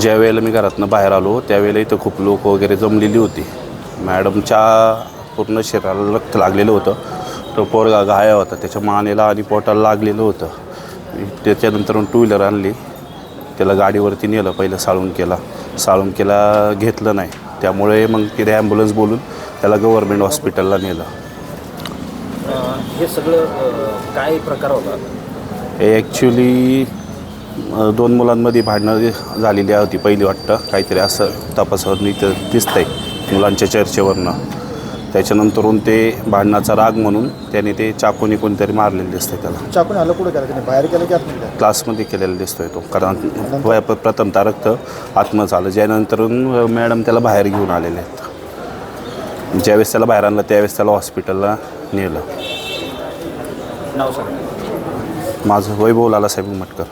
ज्या वेळेला मी घरातनं बाहेर आलो त्यावेळेला इथं खूप लोक वगैरे जमलेली होती. मॅडमच्या पूर्ण शरीराला रक्त लागलेलं होतं. तो पोरगा घाया होता. त्याच्या मानेला आणि पोटाला लागलेलं होतं. त्याच्यानंतर टू व्हीलर आणली. त्याला गाडीवरती नेलं पहिलं साळुंकेला साळुंकेला घेतलं नाही. त्यामुळे मग तिथे ॲम्ब्युलन्स बोलून त्याला गव्हर्मेंट हॉस्पिटलला नेलं. हे सगळं काय प्रकार होता? हे ॲक्च्युली दोन मुलांमध्ये भांडणं झालेली होती पहिली वाटतं. काहीतरी असं तपासावरून इथं दिसतंय मुलांच्या चर्चेवरनं. त्याच्यानंतरून ते भांडणाचा राग म्हणून त्याने ते चाकूने कोणतरी मारलेलं दिसतंय त्याला. चाकून आलं कुठे केलं? त्याने बाहेर केलं की आतमध्ये केलं? क्लासमध्ये केलेला दिसतोय तो. कारण वय प्रथमतः रक्त आत्म झालं. ज्यानंतरून मॅडम त्याला बाहेर घेऊन आलेले आहेत. ज्यावेळेस त्याला बाहेर आणलं त्यावेळेस त्याला हॉस्पिटलला नेलं. नाव सांग. माझं वैभव लालासाहेब मटकर